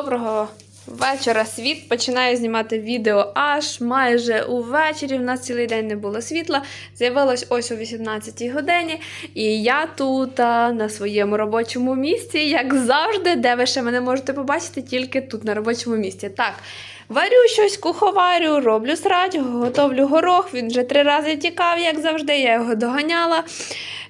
Доброго вечора, світ. Починаю знімати відео аж майже увечері. У нас цілий день не було світла. З'явилось ось о 18-й годині. І я тут на своєму робочому місці, як завжди, де ви ще мене можете побачити, тільки тут, на робочому місці. Так. Варю щось, куховарю, роблю срач, готовлю горох. Він вже три рази тікав, як завжди, я його доганяла.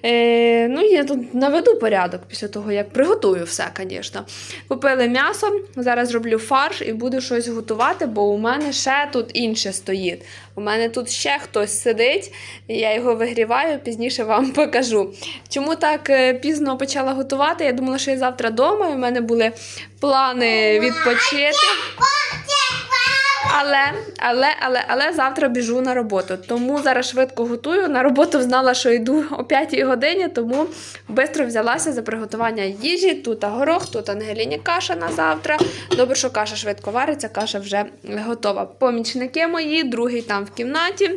Е, ну, я тут наведу порядок після того, як приготую все, звісно. Купили м'ясо, зараз роблю фарш і буду щось готувати, бо у мене ще тут інше стоїть. У мене тут ще хтось сидить, я його вигріваю, пізніше вам покажу. Чому так е, пізно почала готувати? Я думала, що я завтра вдома, і в мене були плани відпочити. Але, але, але, але завтра біжу на роботу. Тому зараз швидко готую. На роботу знала, що йду о 5 годині, тому швидко взялася за приготування їжі. Тут горох, тут Ангеліні каша на завтра. Добре, що каша швидко вариться, каша вже готова. Помічники мої, другий там в кімнаті.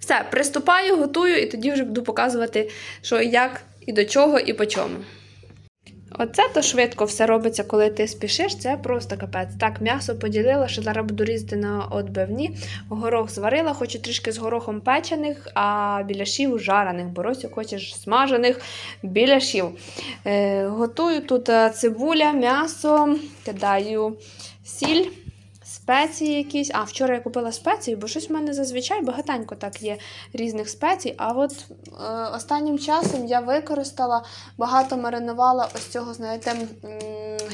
Все, приступаю, готую, і тоді вже буду показувати, що як, і до чого, і по чому. Оце то швидко все робиться, коли ти спішиш, це просто капець. Так, м'ясо поділила, що зараз буду різати на отбивні. Горох зварила, хочу трішки з горохом печених, а біляшів жарених. Боросю хочеш смажених біляшів. Е, готую тут е, цибуля, м'ясо, кидаю сіль. Спеції якісь. А, вчора я купила спеції, бо щось в мене зазвичай багатенько так є різних спецій. А от е, останнім часом я використала, багато маринувала ось цього, знаєте, м,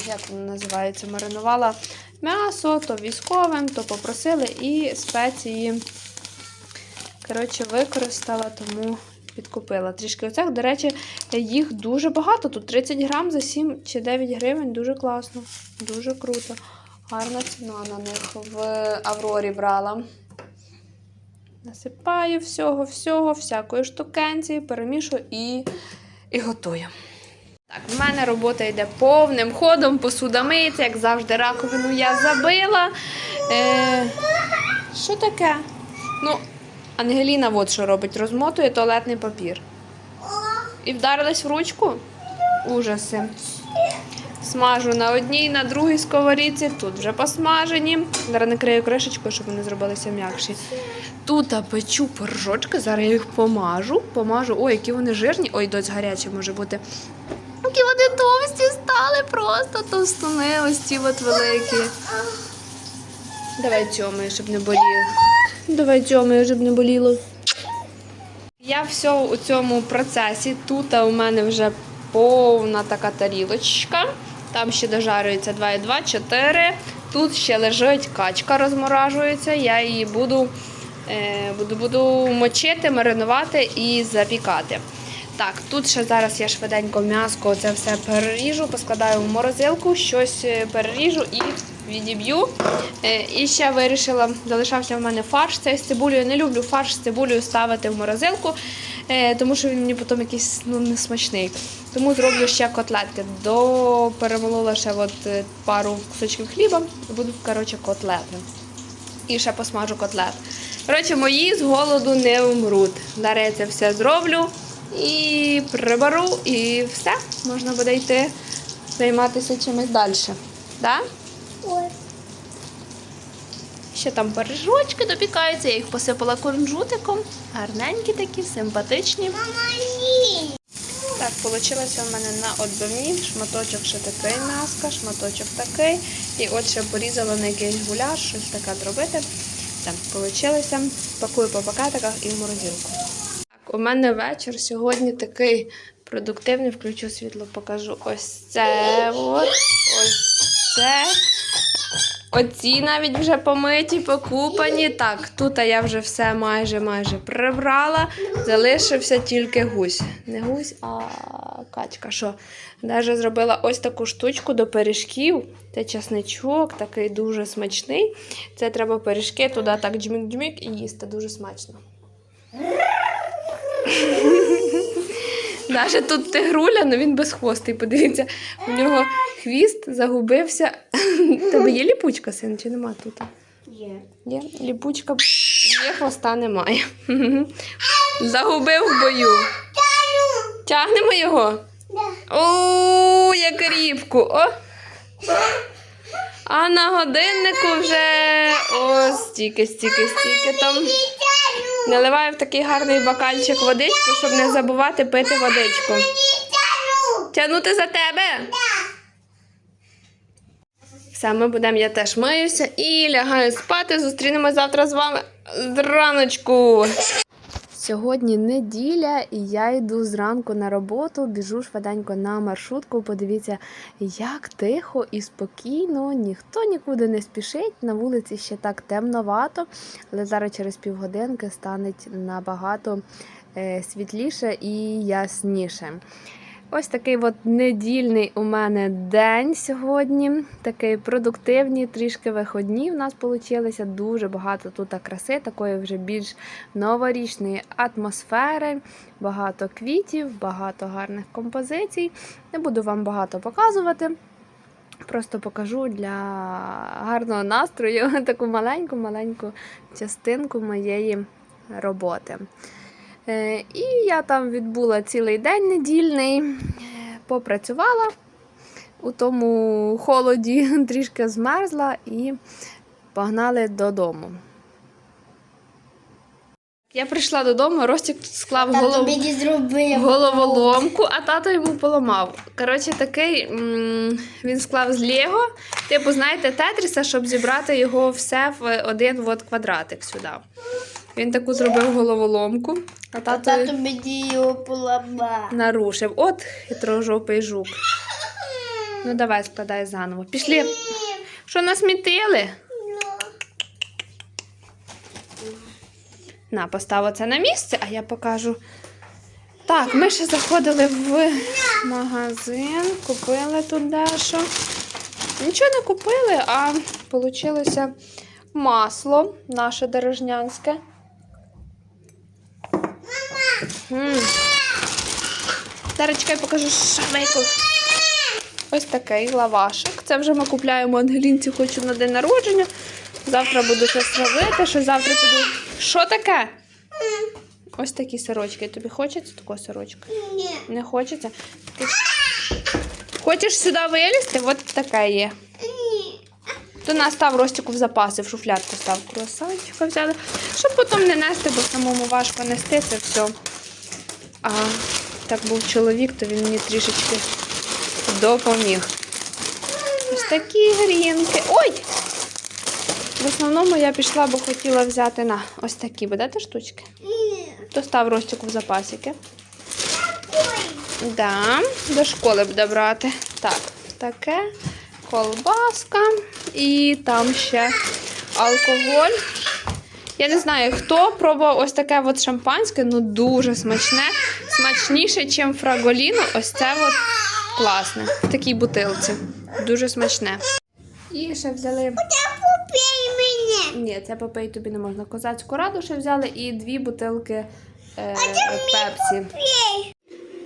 як воно називається, маринувала м'ясо, то військовим, то попросили, і спеції, коротше, використала, тому підкупила. Трішки оцих, до речі, їх дуже багато. Тут 30 грам за 7 чи 9 гривень, дуже класно, дуже круто. Гарна ціна на них в Аврорі брала. Насипаю всього, всього, всякої штукенції, перемішую і, і готую. Так, в мене робота йде повним ходом, посуда миється, як завжди, раковину я забила. Е, що таке? Ну, Ангеліна от що робить, розмотує туалетний папір. І вдарилась в ручку? Ужаси. Смажу на одній, на другій сковорідці, тут вже посмажені. Зараз накрию кришечкою, щоб вони зробилися м'якші. Тут печу пирожочки, зараз я їх помажу. Помажу. Ой, які вони жирні. Ой, дось гарячі може бути. Які вони товсті стали, просто товстуни, ось ці от великі. Давай цьомаю, щоб не боліло. Давай цьомаю, щоб не боліло. Я все у цьому процесі. Тут у мене вже повна така тарілочка. Там ще дожарюється 2,2, 4. Тут ще лежить качка, розморажується. Я її буду, е, буду, буду мочити, маринувати і запікати. Так, тут ще зараз я швиденько м'яско це все переріжу, поскладаю в морозилку, щось е, переріжу і відіб'ю. Е, І ще вирішила, залишався в мене фарш цей з цибулею. Не люблю фарш з цибулею ставити в морозилку, тому що він мені потім якийсь ну, несмачний. Тому зроблю ще котлетки. До перемолола ще от е, пару кусочків хліба і будуть коротше, котлети. І ще посмажу котлет. Коротше, мої з голоду не вмруть. Зараз я це все зроблю і приберу, і все. Можна буде йти займатися чимось далі. Да? Ще там пиріжочки допікаються, я їх посипала кунжутиком. Гарненькі такі, симпатичні. Так, вийшло в мене на отбивні. Шматочок ще такий м'яска, шматочок такий. І от ще порізала на якийсь гуляш, щось таке зробити. Так, вийшло. Пакую по пакетиках і в морозилку. Так, у мене вечір сьогодні такий продуктивний. Включу світло, покажу. Ось це. От, ось це. Оці навіть вже помиті, покупані. Так, тут я вже все майже майже прибрала. Залишився тільки гусь. Не гусь, а качка. Що? Навіть зробила ось таку штучку до пиріжків. Це часничок, такий дуже смачний. Це треба пиріжки туди так джмік-джмік і їсти. Дуже смачно. Навіть тут тигруля, але він без хвостий. Подивіться, у нього хвіст загубився. Тебе є ліпучка, син, чи нема тут? Є. Є ліпучка, є хвоста немає. Загубив в бою. Тягнемо його. О, як рібку. О. А на годиннику вже ось стільки, стільки, стільки там. Наливаю в такий гарний бокальчик водичку, щоб не забувати пити водичку. Тягнути за тебе? Все, ми будемо, я теж миюся і лягаю спати. Зустрінемось завтра з вами зраночку. Сьогодні неділя, і я йду зранку на роботу, біжу швиденько на маршрутку. Подивіться, як тихо і спокійно, ніхто нікуди не спішить. На вулиці ще так темновато, але зараз через півгодинки стане набагато е, світліше і ясніше. Ось такий от недільний у мене день сьогодні. Такий продуктивний, трішки виходні в нас вийшло. Дуже багато тут краси, такої вже більш новорічної атмосфери, багато квітів, багато гарних композицій. Не буду вам багато показувати. Просто покажу для гарного настрою таку маленьку-маленьку частинку моєї роботи. Е, І я там відбула цілий день недільний, е, попрацювала у тому холоді, трішки змерзла і погнали додому. Я прийшла додому, Ростик тут склав Тато мені зробив. Головоломку, а тато йому поламав. Коротше, такий м, він склав з Лего. Типу, знаєте, тетріса, щоб зібрати його все в один от квадратик сюди. Він таку зробив головоломку, а А тато тато мені його поламав. нарушив. От хитрожопий жук. Ну, давай складай заново. Пішли. Що насмітили? На, постав це на місце, а я покажу. Так, ми ще заходили в магазин, купили тут дещо. Нічого не купили, а вийшло масло наше дорожнянське. М. Зараз чекай, покажу швейку. Ось такий лавашик. Це вже ми купляємо Ангелінці, хочу на день народження. Завтра буду щось робити, що завтра піду. Що таке? Ось такі сирочки. Тобі хочеться такого сирочка? Ні. Не хочеться? Ти... Хочеш сюди вилізти? От така є. Ні. То нас став Ростику в запаси, в шуфлядку став круасанчика взяли, щоб потім не нести, бо самому важко нести це все. А так був чоловік, то він мені трішечки допоміг. Ось такі грінки. Ой! В основному я пішла, бо хотіла взяти на ось такі, будете штучки? Ні. То став Ростику в запасики. Да, до школи буде брати. Так, таке, колбаска і там ще алкоголь. Я не знаю, хто пробував ось таке от шампанське, ну дуже смачне. Смачніше, ніж фраголіно. Ось це от класне. В такій бутилці. Дуже смачне. І ще взяли. Ні, це попей тобі не можна. Козацьку раду ще взяли і дві бутилки е, пепсі.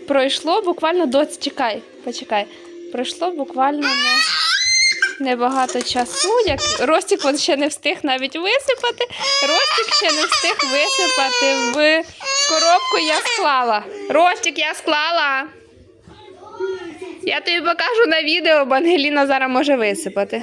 Пройшло буквально до чекай, почекай. Пройшло буквально не, небагато часу. Як Ростик от ще не встиг навіть висипати. Ростик ще не встиг висипати в коробку. Я склала. Ростик, я склала. Я тобі покажу на відео, бо Ангеліна зараз може висипати.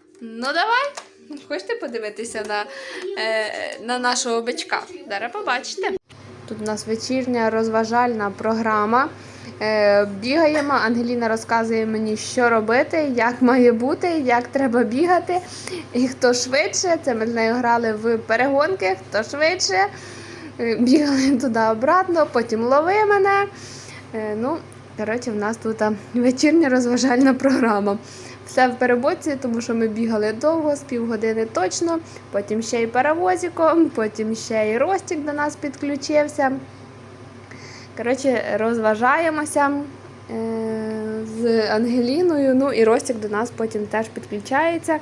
Ну, давай. Хочете подивитися на, е, на нашого бичка? Зараз побачите. Тут у нас вечірня розважальна програма. Е, бігаємо. Ангеліна розказує мені, що робити, як має бути, як треба бігати. І хто швидше. Це ми з нею грали в перегонки, хто швидше. Е, Бігали туди обратно, потім лови мене. Е, ну, коротше, в нас тут вечірня розважальна програма. Все в перебоці, тому що ми бігали довго, з півгодини точно, потім ще й паровозиком, потім ще й Ростик до нас підключився. Коротше, розважаємося. Е, з Ангеліною. Ну і Ростік до нас потім теж підключається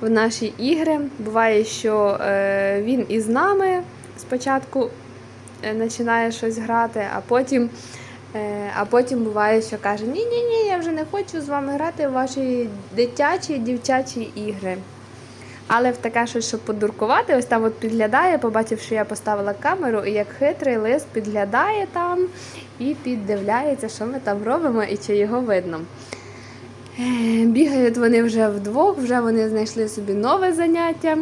в наші ігри. Буває, що е, він із нами спочатку е, починає щось грати, а потім. Е, А потім буває, що каже: Ні, ні, я вже не хочу з вами грати в ваші дитячі дівчачі ігри. Але в таке щось, щоб подуркувати, ось там от підглядає, побачив, що я поставила камеру, і як хитрий лис підглядає там і піддивляється, що ми там робимо і чи його видно. Е, Бігають вони вже вдвох, вже вони знайшли собі нове заняття,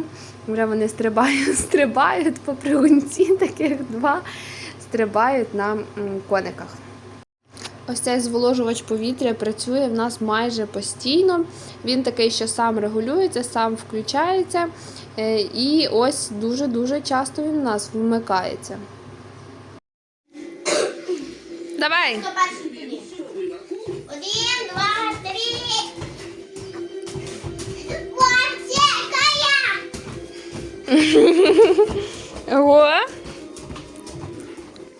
вже вони стрибають, стрибають по пригунці, таких два, стрибають на кониках. Ось цей зволожувач повітря працює в нас майже постійно. Він такий, що сам регулюється, сам включається. е, І ось дуже-дуже часто він у нас вмикається. Давай! Один, два, три. Ого!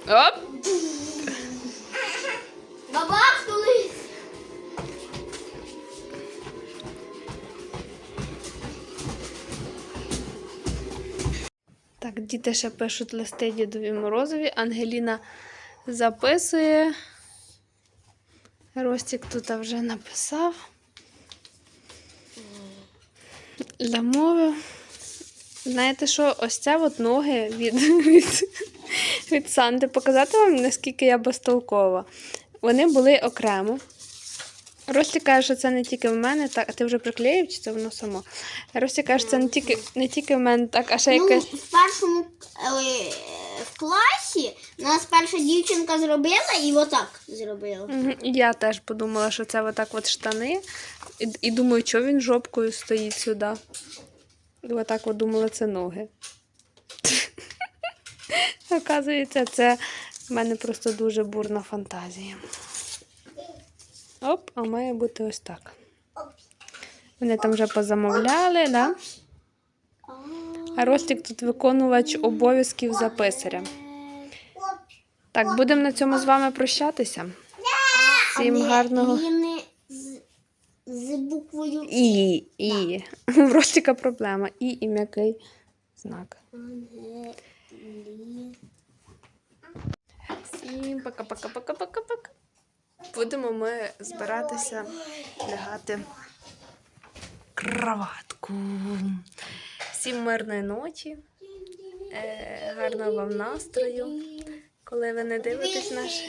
Оп! Діти ще пишуть листи дідові Морозові. Ангеліна записує. Ростік тут вже написав. Для мови. Знаєте що, ось це от ноги від, від, від Санти. Показати вам, наскільки я безтолкова. Вони були окремо. Рості каже, що це не тільки в мене, так, а ти вже приклеїв, чи це воно само? Рості каже, що це не тільки, не тільки в мене, так, а ще Ну, якась. в першому е, в класі нас перша дівчинка зробила і отак зробила. Мгм, і Я теж подумала, що це отак от штани. І, і думаю, що він жопкою стоїть сюди. І отак от думала, це ноги. Оказується, це в мене просто дуже бурна фантазія. Оп, а має бути ось так. Вони там вже позамовляли, да? А Ростик тут виконувач обов'язків за писаря. Так, будемо на цьому з вами прощатися. Всім гарного. З, буквою І, і. В Ростика проблема. І і м'який знак. Всім пока-пока-пока-пока-пока. Будемо ми збиратися лягати кроватку. Всім мирної ночі. Е, гарного вам настрою, коли ви не дивитесь наш.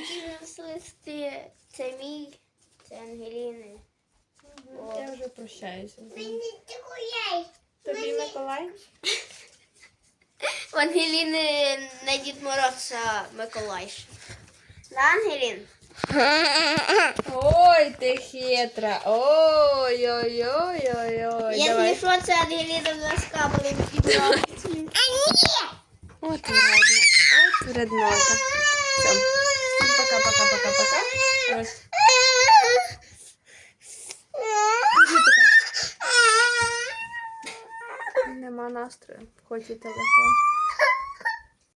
листи. Це мій, це Ангеліни. Я вже прощаюся. Тобі, Миколай? У Ангеліни на Дід Мороз а Миколай. Да, Ангелін? Ой, ти хитра. Ой, ой, ой, ой, ой. Якщо що, це Ангеліна на скабелем підбирала. От вредно. От вреднота. Все. Всім пока-пока-пока-пока. Ось. Нема настрою. Хоче телефон.